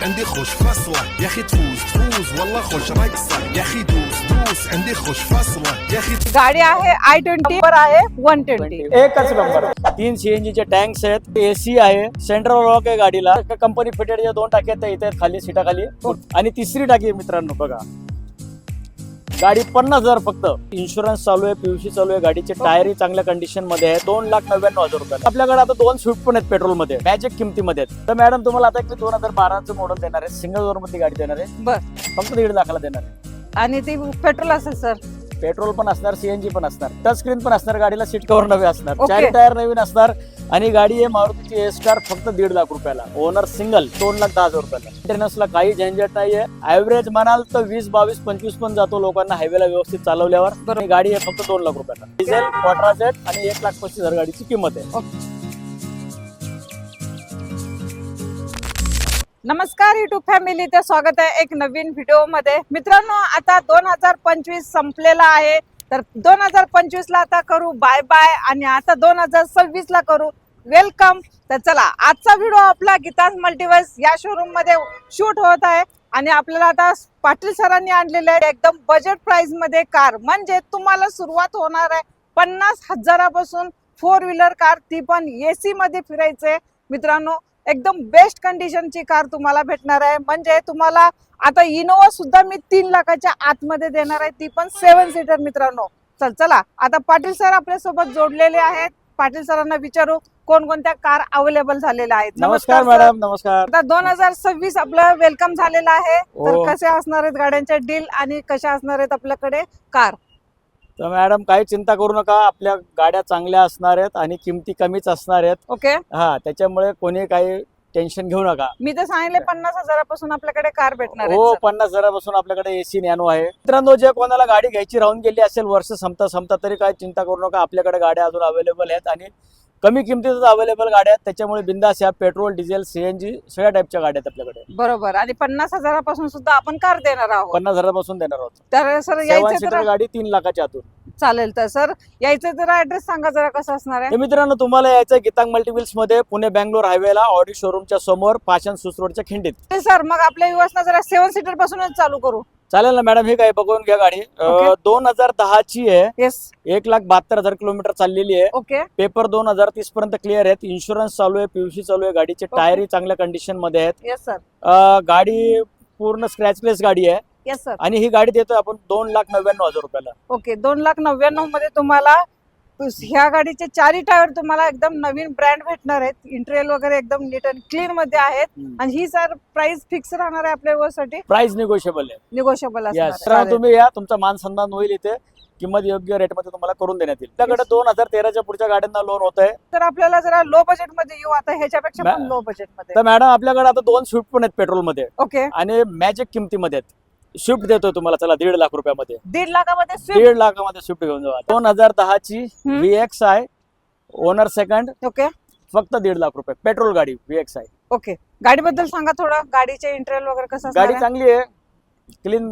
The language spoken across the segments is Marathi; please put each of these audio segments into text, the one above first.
عندي خوش فصلة يا اخي تفوز تفوز والله خوش رقصة يا اخي دوس دوس عندي خوش فصلة يا اخي गाडी आहे आय ट्वेंटी वर आहे वन ट्वेंटी एकच नंबर तीन सीएनजी चे टँक्स आहेत एसी आहे सेंट्रल लॉक आहे गाडीला कंपनी फिटेड जे दोन टाकी आहेत त्या इथे आहेत खाली सीटा खाली आणि तिसरी टाकी आहे मित्रांनो बघा गाडी पन्नास हजार फक्त. इन्शुरन्स चालू आहे पीयूसी चालू आहे गाडीचे टायरही चांगल्या कंडिशनमध्ये आहे. दोन लाख नव्याण्णव हजार रुपये आपल्याकडे आता दोन स्विफ्ट पण आहेत पेट्रोलमध्ये. मॅजिक किमतीमध्ये तर मॅडम तुम्हाला आता एक दोन हजार बाराचं मॉडेल देणार आहे. सिंगल ओवर मध्ये गाडी देणार आहे. बर. फक्त दीड लाखाला देणार आहे. आणि ती पेट्रोल असेल सर पेट्रोल पण असणार सीएनजी पण असणार. टच स्क्रीन पण असणार गाडीला सीट कव्हर नवे असणार. Okay. चारी टायर नवीन असणार. आणि गाडी आहे मारुतीची एस कार फक्त दीड लाख रुपयाला. ओनर सिंगल दोन लाख दहा हजार रुपयाला. मेंटेनन्सला काही झंझट नाहीये. ऍव्हरेज म्हणाल तर वीस बावीस पंचवीस पण जातो लोकांना हायवेला व्यवस्थित चालवल्यावर. आणि गाडी आहे फक्त दोन लाख रुपयाला. डिझेल क्वार्टर सेट आणि एक लाख पस्तीस हजार गाडीची किंमत आहे. नमस्कार युट्यूब फॅमिलीचं स्वागत आहे एक नवीन व्हिडिओमध्ये. मित्रांनो आता दोन हजार पंचवीस संपलेला आहे. तर दोन हजार पंचवीस ला आता करू. बाय बाय आणि आता दोन हजार सव्वीस ला करू. वेलकम. तर चला आजचा व्हिडिओ आपला गीताज मल्टिवर्स या शोरूममध्ये शूट होत आहे. आणि आपल्याला आता पाटील सरांनी आणलेले आहे एकदम बजेट प्राइसमध्ये कार म्हणजे तुम्हाला सुरुवात होणार आहे पन्नास हजारापासून फोर व्हीलर कार ती पण एसी मध्ये फिरायचे मित्रांनो एकदम बेस्ट कंडिशनची कार तुम्हाला भेटणार आहे. म्हणजे तुम्हाला आता इनोवा सुद्धा मी तीन लाखाच्या आतमध्ये देणार आहे. ती पण सेवन सीटर मित्रांनो. चल चला. आता पाटील सर आपल्यासोबत जोडलेले आहेत. पाटील सरांना विचारू. कोणकोणत्या कार अवेलेबल झालेल्या आहेत? नमस्कार. मॅडम नमस्कार. आता दोन हजार सव्वीस आपलं वेलकम झालेलं आहे. तर हो. कसे असणार आहेत गाड्यांचे डील आणि कशा असणार आहेत आपल्याकडे कार तर मॅडम काही चिंता करू नका. आपल्या गाड्या चांगल्या असणार आहेत आणि किमती कमीच असणार आहेत. ओके हा त्याच्यामुळे कोणी काही टेन्शन घेऊ नका. मी तर सांगितले पन्नास हजारापासून आपल्याकडे कार भेटणार हो पन्नास हजारापासून आपल्याकडे एसी नॅनो आहे. मित्रांनो जे कोणाला गाडी घ्यायची राहून गेली असेल वर्ष संपता संपता तरी काय चिंता करू नका. आपल्याकडे गाड्या अजून अवेलेबल आहेत आणि कमी किमतीतच अवेलेबल गाड्या आहेत. त्याच्यामुळे बिंदास या पेट्रोल डिझेल सीएनजी सगळ्या टाईपच्या गाड्या आहेत आपल्याकडे. बरोबर. आणि पन्नास हजारापासून सुद्धा आपण कार देणार आहोत. पन्नास हजारापासून देणार आहोत. तर सर सेवन यायचं सीटर तर गाडी तीन लाखाच्या आतून. चालेल तर सर यायचं जरा ऍड्रेस सांगा जरा कसं असणार आहे. तर मित्रांनो तुम्हाला यायचं गीतांग मल्टीव्हिल्समध्ये पुणे बँगलोर हायवेला ऑडी शोरूमच्या समोर पाषाण सुस रोडच्या खिंडीत सर मग आपल्या युवासना जरा सेवन सीटर पासूनच चालू करू. चालेल ना मॅडम हे काय बघून घ्या गाडी. Okay. दोन हजार दहाची आहे. येस एक लाख बहात्तर हजार किलोमीटर चाललेली आहे. ओके. पेपर दोन हजार तीस पर्यंत क्लिअर आहेत. इन्शुरन्स चालू आहे पीयूसी चालू आहे गाडीचे Okay. टायरही चांगल्या कंडिशनमध्ये आहेत. येस सर अं, गाडी पूर्ण स्क्रॅचलेस गाडी आहे. येस सर आणि ही गाडी देतोय आपण दोन लाख नव्याण्णव हजार रुपयाला. ओके दोन लाख नव्याण्णवमध्ये तुम्हाला ह्या गाडीचे चारही टायर तुम्हाला एकदम नवीन ब्रँड भेटणार आहेत. इंटेरियल वगैरे एकदम नीट अँड क्लीन मध्ये आहेत. आणि ही सर प्राइस फिक्स राहणार आहे आपल्या युवासाठी प्राइस निगोशिएबल आहे. निगोशिएबल. असणार आहे. तुम्ही या तुमचा मान सन्मान होईल इथे. किंमत योग्य रेटमध्ये तुम्हाला करून देण्यात येईल. त्याकडे दोन हजार तेराच्या पुढच्या गाड्यांना लोन होत आहे तर आपल्याला जरा लो बजेटमध्ये येऊ आता ह्याच्यापेक्षा पण मॅ- लो बजेटमध्ये. तर मॅडम आपल्याकडे आता दोन स्विफ्ट पण आहेत पेट्रोलमध्ये. ओके आणि मॅजिक किमतीमध्ये आहेत. स्विफ्ट देतोय तुम्हाला चला दीड लाख रुपयामध्ये. दीड लाखामध्ये स्विफ्ट दीड लाखामध्ये स्विफ्ट घेऊन जाऊ दोन हजार दहाची. व्ही एक्स आहे ओनर सेकंड ओके. फक्त दीड लाख रुपये. पेट्रोल गाडी व्ही एक्स आहे ओके. गाडीबद्दल सांगा थोडं. गाडीचे इंटेरियल वगैरे कसं असणार गाडी आहे? चांगली आहे. क्लीन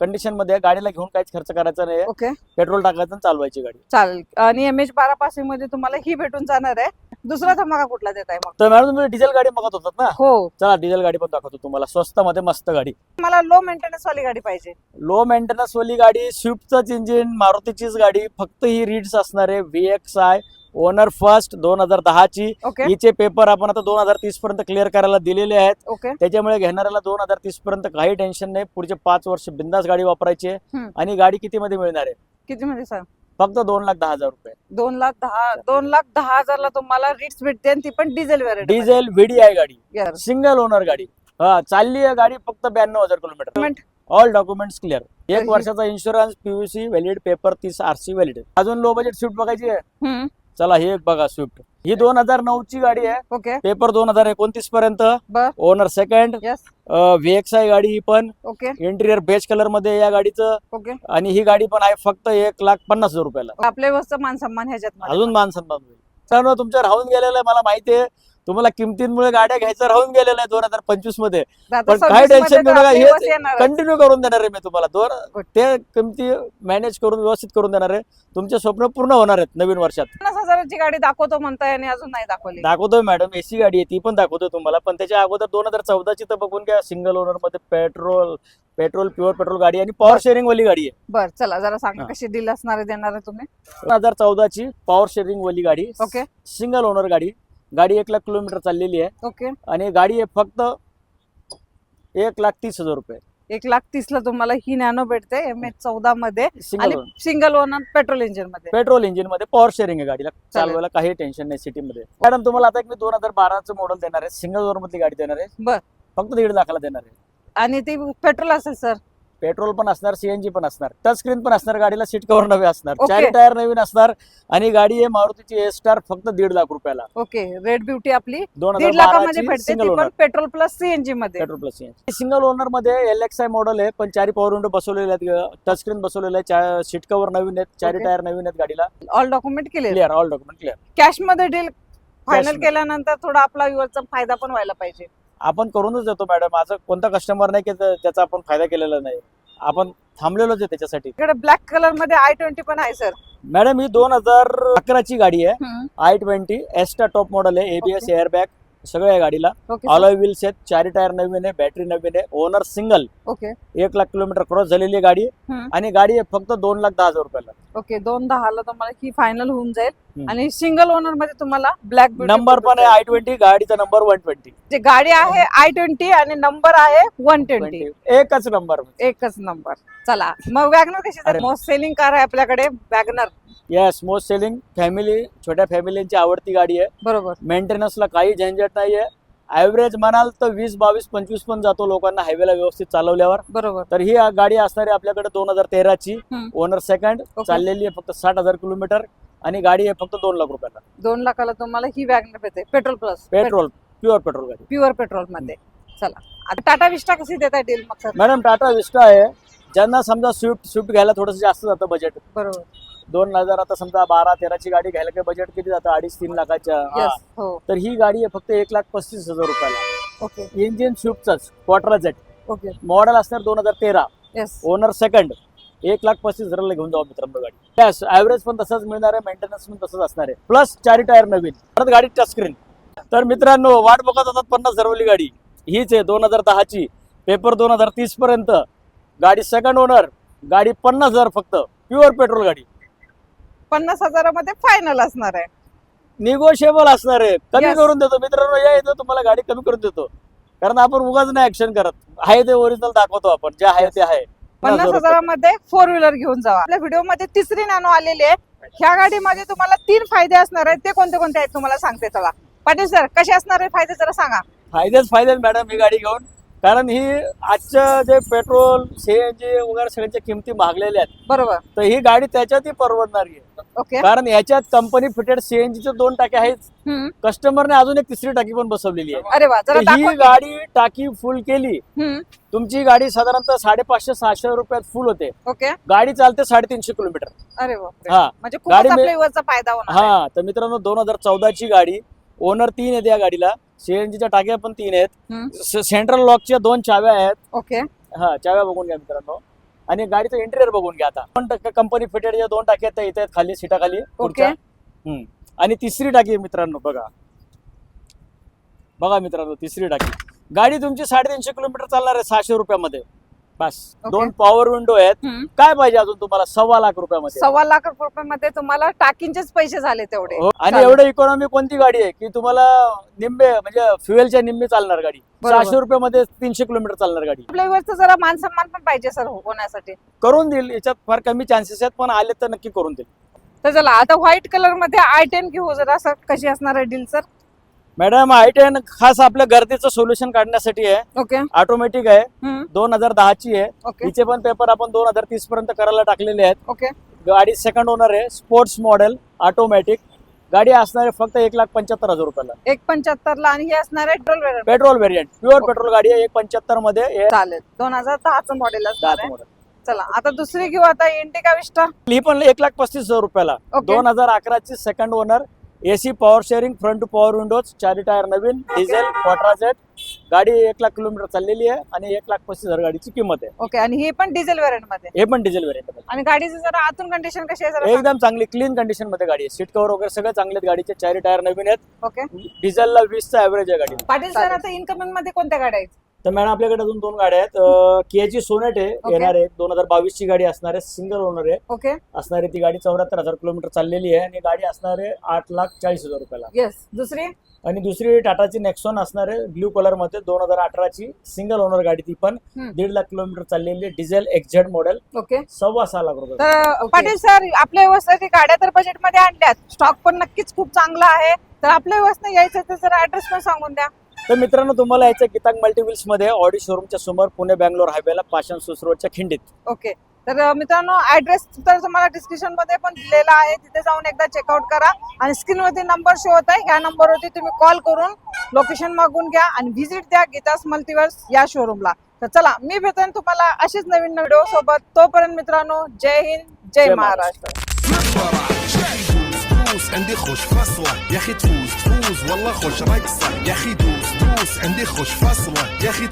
कंडिशनमध्ये आहे. गाडीला घेऊन काहीच खर्च करायचा नाही ओके. पेट्रोल टाकायचं आणि चालवायची गाडी. चालेल. आणि एम एच बारा पासिंगमध्ये तुम्हाला ही भेटून जाणार आहे. दुसरा धमाका कुठला देत आहे मग? तर मॅडम तुम्ही डिझेल गाडी बघत होतात ना? हो. चला डिझेल गाडी पण दाखवतो तुम्हाला. स्वस्त मध्ये मस्त गाडी. मला लो मेंटेनन्स वाली गाडी पाहिजे. लो मेंटेनन्स वाली गाडी स्विफ्टच इंजिन मारुतीचीच गाडी फक्त ही रीड्स असणार आहे. V X I owner first दोन हजार दहाची. ओके हिचे पेपर आपण आता दोन हजार तीस पर्यंत क्लिअर करायला दिलेले आहेत. ओके त्याच्यामुळे घेणाऱ्याला दोन हजार तीस पर्यंत काही टेन्शन नाही. पुढचे पाच वर्ष बिंदास गाडी वापरायची आहे. हम्म. आणि गाडी किती मध्ये मिळणार आहे? किती मध्ये सांग फक्त दोन लाख दहा हजार रुपये. दोन लाख दहा दोन लाख दहा हजारला तुम्हाला रिट्स भेटते आणि ती पण डिझेल व्हेरियंट डिझेल व्हीडीआय गाडी सिंगल ओनर गाडी. हा चालली आहे गाडी फक्त ब्याण्णव हजार kilometre. Document? All documents clear एक वर्षाचा इन्शुरन्स पीयूसी व्हॅलिड पेपर तीस आरसी व्हॅलिड अजून लो बजेट स्विफ्ट बघायची आहे? चला ही एक बघा स्विफ्ट. ही दोन हजार नऊ ची गाडी आहे. ओके. पेपर दोन हजार एकोणतीस पर्यंत. बर. Owner second. Yes V X I गाडी ही पण. ओके. इंटिरियर बेज कलरमध्ये आहे या गाडीचं. ओके. आणि ही गाडी पण आहे फक्त एक लाख पन्नास हजार रुपयाला. आपल्या व्यवस्था मान सन्मान ह्याच्यात. अजून मान सन्मान होईल तुमच्या राहून गेलेलं आहे, मला माहिती आहे. तुम्हाला किमतींमुळे गाड्या घ्यायचं राहून गेलेलं आहे दोन हजार पंचवीसमध्ये. पण 26 काय मध्ये टेन्शन घेऊ नका हे. कंटिन्यू करून देणार आहे मी तुम्हाला. दोन. ते किमती मॅनेज करून व्यवस्थित करून देणार आहे. तुमचे स्वप्न पूर्ण होणार आहेत नवीन वर्षात. पन्नास हजाराची गाडी दाखवतो म्हणताय आणि अजून नाही दाखवली. दाखवतोय मॅडम एसी गाडी आहे ती पण दाखवतोय तुम्हाला. पण त्याच्या अगोदर दोन हजार चौदाची तर बघून घ्या सिंगल ओनरमध्ये पेट्रोल पेट्रोल प्युअर पेट्रोल गाडी आणि पॉवर शेअरिंग वाली गाडी आहे. बर चला जरा सांगा. कशी डील असणार आहे देणार आहे तुम्ही? दोन हजार चौदाची पॉवर शेअरिंग वाली गाडी ओके सिंगल ओनर गाडी. गाडी एक लाख किलोमीटर चाललेली आहे. ओके. आणि गाडी आहे फक्त एक लाख तीस हजार रुपये. एक लाख तीस ला तुम्हाला ही नॅनो भेटते एम एच चौदा मध्ये. सिंगल आणि ओनर सिंगल ओनर पेट्रोल इंजिनमध्ये. पेट्रोल इंजिनमध्ये पॉवर शेअरिंग आहे गाडीला. चालवायला काही टेन्शन नाही सिटी मध्ये. मॅडम तुम्हाला आता एक मी दोन हजार बाराचं मॉडेल देणार आहे. सिंगल ओनर मधली गाडी देणार आहे. बर. फक्त दीड लाखाला देणार आहे. आणि ती पेट्रोल असेल सर पेट्रोल पण असणार सीएनजी पण असणार टच स्क्रीन पण असणार गाडीला सीट कव्हर नवे असणार. चारी टायर नवीन असणार आणि गाडी आहे मारुतीची ए स्टार फक्त दीड लाख रुपयाला. ओके रेड ब्युटी आपली दोन दीड हजार लाखामध्ये सिंगल ती ओनर पेट्रोल प्लस सीएनजी मध्ये. पेट्रोल प्लस सीएनजी सिंगल ओनरमध्ये एल एक्स आय मॉडेल आहे पण चारी पॉवर विंडो बसवलेले आहेत टच स्क्रीन बसवलेलं आहे सीट कव्हर नवीन आहेत चारी. टायर नवीन आहेत गाडीला. ऑल डॉक्युमेंट केले क्लिअर ऑल डॉक्युमेंट क्लिअर कॅशमध्ये डील फायनल. केल्यानंतर थोडा आपला युवरचा फायदा पण व्हायला पाहिजे. आपण करूनच देतो मॅडम माझा कोणता कस्टमर नाही की त्या- त्याचा आपण फायदा केलेला नाही. आपण थांबलेलोच आहे त्याच्यासाठी. इकडे ब्लॅक कलरमध्ये आय ट्वेंटी पण आहे सर मॅडम ही दोन हजार अकराची गाडी आहे. I twenty Asta top model आहे एबीएस एअरबॅग सगळं आहे गाडीला. ऑलॉय व्हील्स आहेत चारी टायर नवीन आहे बॅटरी नवीन आहे ओनर सिंगल ओके एक लाख किलोमीटर क्रॉस झालेली गाडी. आणि गाडी आहे फक्त दोन लाख दहा हजार रुपयाला. ओके दोन दहाला तुम्हाला ही फायनल होऊन जाईल. आणि सिंगल ओनरमध्ये तुम्हाला ब्लॅक नंबर पण आहे आय ट्वेंटी गाडीचा नंबर वन ट्वेंटी. जे गाडी आहे आय ट्वेंटी आणि नंबर आहे वन ट्वेंटी. एकच नंबर एकच नंबर. चला मग वॅगनर कशी. मोस्ट सेलिंग कार आहे आपल्याकडे WagonR. Yes most selling family छोट्या फॅमिलीची आवडती गाडी आहे. बरोबर. मेंटेनन्सला काही झंझट नाहीये. ऍव्हरेज म्हणाल तर वीस बावीस पंचवीस पण जातो लोकांना हायवेला व्यवस्थित चालवल्यावर. बरोबर. तर ही गाडी असणार आपल्याकडे दोन हजार तेराची. Owner second. चाललेली आहे फक्त साठ हजार किलोमीटर. आणि गाडी आहे फक्त दोन लाख रुपयाला. दोन लाखाला तुम्हाला ही वॅगनर भेटते. Petrol plus petrol pure petrol गाडी. प्युअर पेट्रोलमध्ये. चला. आता टाटा विस्टा कशी देत आहे डील मग सर? मॅडम टाटा विस्टा आहे. ज्यांना समजा स्विफ्ट स्विफ्ट घ्यायला थोडंसं जास्त जातं बजेट बरोबर. दोन हजार आता समजा बारा तेराची गाडी घ्यायला काही बजेट किती जातं? अडीच तीन लाखाच्या हा. हो. तर ही गाडी आहे फक्त एक लाख पस्तीस हजार रुपयाला. ओके इंजिन स्विफ्टच क्वार्टर जेट ओके मॉडेल असणार दोन हजार तेरा. येस ओनर सेकंड एक लाख पस्तीस हजाराला घेऊन जाऊ मित्रांनो गाडी. यस ऍव्हरेज पण तसंच मिळणार आहे मेंटेनन्स पण तसंच असणार आहे. प्लस चारी टायर नवीन. परत गाडी टच स्क्रीन तर मित्रांनो वाट बघत होतात पन्नास हजारवाली गाडी. हीच आहे दोन हजार दहाची. पेपर दोन हजार तीस पर्यंत. गाडी सेकंड ओनर गाडी पन्नास हजार फक्त. प्युअर पेट्रोल गाडी. पन्नास हजारामध्ये फायनल असणार आहे. निगोशिएबल असणार आहे. कमी Yes. करून देतो. मित्रांनो या इथं तुम्हाला गाडी कमी करून देतो. कारण आपण उगाच नाही ऍक्शन करत. आहे ते ओरिजिनल दाखवतो आपण. जे आहे ते आहे. पन्नास. हजारामध्ये फोर व्हीलर घेऊन जावा. आपल्या व्हिडिओमध्ये तिसरी नॅनो आलेली आहे. ह्या गाडीमध्ये तुम्हाला तीन फायदे असणार आहेत. ते कोणते कोणते आहेत तुम्हाला सांगते चला. पाटील सर कसे असणार आहे? फायदे जरा सांगा. फायदेच फायदे मॅडम ही गाडी घेऊन कारण ही आजच्या जे पेट्रोल सीएनजी वगैरे सगळ्यांच्या किमती महागलेल्या आहेत. बरोबर. तर ही गाडी त्याच्यातही परवडणारी आहे. ओके. कारण याच्यात कंपनी फिटेड सीएनजीचे दोन टाके आहेत. हम्म. कस्टमरने अजून एक तिसरी टाकी पण बसवलेली आहे. अरे वा जरा तर ही की. गाडी टाकी फुल केली. हम्म. तुमची गाडी साधारणतः साडेपाचशे सहाशे रुपयात फुल होते. ओके. गाडी चालते साडेतीनशे किलोमीटर. अरे वा हा. म्हणजे गाडी मे- आपल्या फायदा होणार. हा. तर मित्रांनो दोन हजार चौदाची गाडी ओनर तीन आहेत या गाडीला. सीएनजीच्या टाक्या पण तीन आहेत. स- सेंट्रल लॉकच्या दोन चाव्या आहेत. ओके. हा चाव्या बघून घ्या मित्रांनो. आणि गाडीचं इंटेरियर बघून घ्या आता. दोन टक्के कंपनी फिटेड जे दोन टाकी आहेत त्या इथे आहेत खाली सीटा खाली पुढच्या हम्म. आणि तिसरी टाकी आहे मित्रांनो बघा. बघा मित्रांनो तिसरी टाकी. गाडी तुमची साडेतीनशे किलोमीटर चालणार आहे सहाशे रुपयामध्ये. बस. दोन पॉवर विंडो आहेत. हम्म. काय पाहिजे अजून तुम्हाला? सव्वा लाख रुपयामध्ये. सव्वा लाख रुपयामध्ये तुम्हाला टाकींचेच पैसे झाले तेवढे. हो. आणि चालेल. एवढं इकॉनॉमी कोणती गाडी आहे? की तुम्हाला निम्मे म्हणजे फ्युएलच्या निम्मे चालणार गाडी. बरोबर. सहाशे रुपयामध्ये तीनशे किलोमीटर चालणार गाडी. आपल्या युवरचं जरा मान सन्मान पण पाहिजे सर होण्यासाठी. करून देईल. याच्यात फार कमी चान्सेस आहेत पण आले तर नक्की करून देईल. तर चला आता व्हाईट कलरमध्ये आय टेन घेऊ जरा सर. कशी असणार आहे deal sir? Madam I ten खास आपल्या गर्दीचं सोल्युशन काढण्यासाठी आहे. ओके ऑटोमॅटिक आहे. दोन हजार दहाची आहे. हिचे पण पेपर आपण दोन हजार तीस पर्यंत करायला टाकलेले आहेत. ओके गाडी सेकंड ओनर आहे. स्पोर्ट्स मॉडेल ऑटोमॅटिक गाडी असणार आहे फक्त एक लाख पंच्याहत्तर हजार रुपयाला. एक पंच्याहत्तर ला आणि हे असणार आहे petrol variant petrol variant pure petrol गाडी आहे. एक पंच्याहत्तरमध्ये हे चालेल. दोन हजार दहाचं मॉडेल असणार आहे. चला आता दुसरी घेऊ आता इंडिका विस्टा ही पण एक लाख पस्तीस हजार रुपयाला. दोन हजार अकराची second owner AC power steering front two power windows चारी टायर नवीन डिझेल क्वाट्राजेट गाडी एक लाख किलोमीटर चाललेली आहे आणि एक लाख पस्तीस हजार गाडीची किंमत आहे. ओके आणि ही पण डिझेल व्हेरियंटमध्ये? हे पण डिझेल व्हेरियंट आणि गाडीची जरा आतून कंडिशन कशी आहे जरा सांगा. एकदम चांगली क्लीन कंडिशनमध्ये गाडी आहे. सीट कव्हर वगैरे सगळे चांगले आहेत. गाडीचे चारी टायर नवीन आहेत. ओके. डिझेलला वीसचा ॲव्हरेज आहे गाडी पाटील सर आता इन्कमिंगमध्ये कोणत्या गाड्या आहेत? तर मॅडम आपल्याकडे अजून दोन गाड्या आहेत. कियाची सोनेट आहे. येणार आहे. दोन हजार बावीस ची गाडी असणार आहे. सिंगल ओनर आहे. ओके. असणार आहे ती गाडी चौऱ्याहत्तर हजार किलोमीटर चाललेली आहे आणि गाडी असणार आहे आठ लाख चाळीस हजार रुपयाला. येस दुसरी? आणि दुसरी टाटाची नेक्सॉन असणार आहे ब्ल्यू कलरमध्ये दोन हजार अठराची सिंगल ओनर गाडी ती पण. दीड लाख किलोमीटर चाललेली आहे. Diesel XZ model okay. सव्वा सहा लाख रुपये. तर पाटील सर आपल्या व्यवस्थेची गाड्या तर बजेटमध्ये आणल्यात. स्टॉक पण नक्कीच खूप चांगला आहे. तर आपल्या व्यवस्था यायचं तर जरा ऍड्रेस पण सांगून द्या. तर मित्रांनो तुम्हाला याच्या गीतांग मल्टीव्हिल्स मध्ये ऑडी शोरूमच्या समोर पुणे बँगलोर हायवेला पाषाण सुसरोडच्या खिंडीत ओके तर अं, मित्रांनो ऍड्रेस तर तुम्हाला डिस्क्रिप्शन मध्ये पण दिलेला आहे तिथे जाऊन एकदा चेकआउट करा आणि स्क्रीन वरती नंबर शो होत आहे ह्या नंबरवरती तुम्ही कॉल करून लोकेशन मागून घ्या आणि व्हिजिट द्या गीतास मल्टीवर्स या शोरूमला तर चला मी भेटेन तुम्हाला अशीच नवीन व्हिडिओ सोबत तोपर्यंत मित्रांनो जय हिंद जय जय महाराष्ट्र دوس عندي خوش فصلة يا اخي تفوز تفوز والله خوش رقصة يا اخي دوس دوس عندي خوش فصلة يا أخي